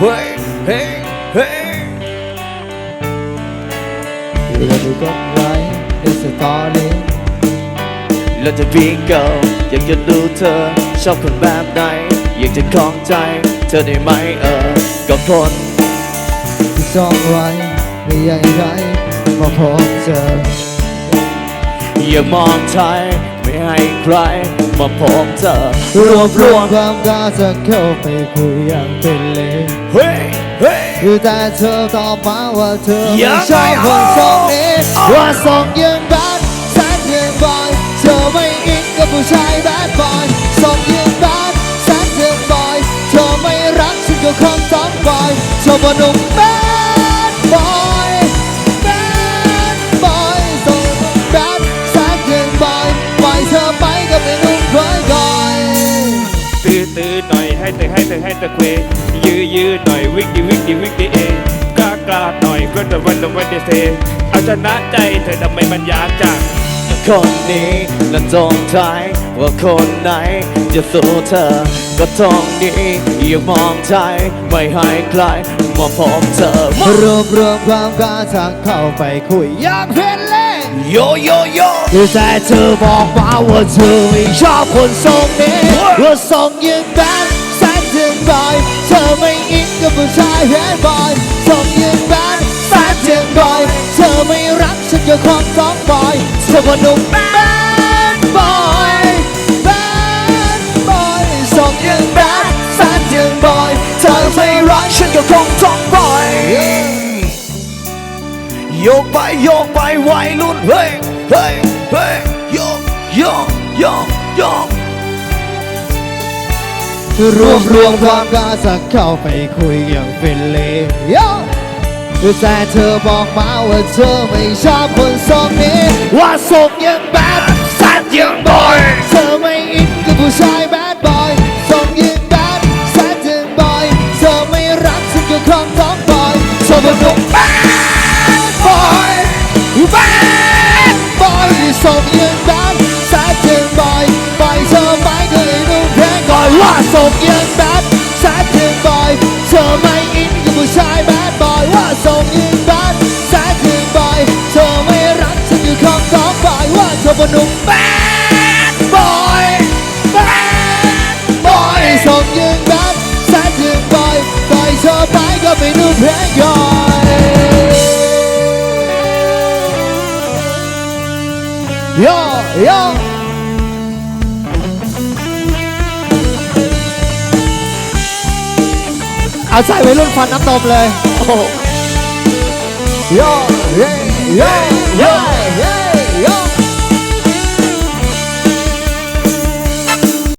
เฮ้ยเฮ้ยเฮ้ยอยู่กับดูกดไลค์ในสตอรี่แล้วจะพิงเกิลอยากจะดูเธอ ชอบคนแบบไหน อยากจะคล้องใจ เธอได้ไหมเออก็คนที่ซ่อนไว้ไม่อยากให้ใครมาพบเจออย่ามองใครไม่ให้ใคร มาพบเธอรวบรวมความกล้าจะเข้าไปคุยอย่างเป็นเล่ห์เฮ้ยเฮ้ยอยู่แต่เธอตอบมาว่าเธอยัไม่งไงชอบคนทรงนี้อะว่าทรงยังแบดแซดยังบอยเธอไม่อินกับผู้ชายแบดบอยทรงยังแบดแซดยังบอยเธอไม่รักฉันก็คงต้องบอยเธอบ่หนุ่มแอให้เธอให้เธอเควยื้อยื้อหน่อยวิ่งดีวิ่งดีวิ่งดีเองกล้ากล้าหน่อยก็แต่วันละวันเดเซเอาชนะใจเธอทำไมมันยากจังคนนี้นั้นจงใจว่าคนไหนจะสู้เธอ ก็ต้องนี้อย่ามองใจไม่ให้ใครมาพบเธอรวบรวมความกล้าทางเข้าไปคุยอยากเป็นเล่ห์โยโยโยแต่เธอบอกมาว่าเธอไม่ชอบคนทรงนี้ว่าทรงยังแบดแซดยัง บอยเธอไม่อินกับผู้ชายแฮดบอยทรงยังแบดแซดยังบอยเธอไม่รักฉันก็คงต้องบอยเธอว่าหนุ่มแบดบอยแบดบอยทรงยังแบดแซดยังบอยเธอไม่รักฉันก็คงต้องบอยโยกไปโยกไปวัยรุ่นเฮ้ยเฮ้ยเฮ้ยโยกโยกโยกโยก รวบรวมความกล้าจะเข้าไปคุยอย่างเป็นเล่ห์แต่เธอบอกมาว่าเธอไม่ชอบคนทรงนี้ว่าทรงยังแบบแซดยังบ ทรงยังแบดแซดยังบอยเธอไม่อินกับผู้ชายแบดบอยว่าทรงยังแบดแซดยังบอยเธอไม่รักฉันก็คงต้องบอยว่าเธอเป็นหนุ่มแบดบอยแบดบอยทรงยังแบดแซดยังบอยปล่อยเธอไปก็ไม่นุ่มเพลงก่อนโยโย เอาใส่ไว้รุ่นฟันน้ำนมเลย โอ้โหโยเย่โยโย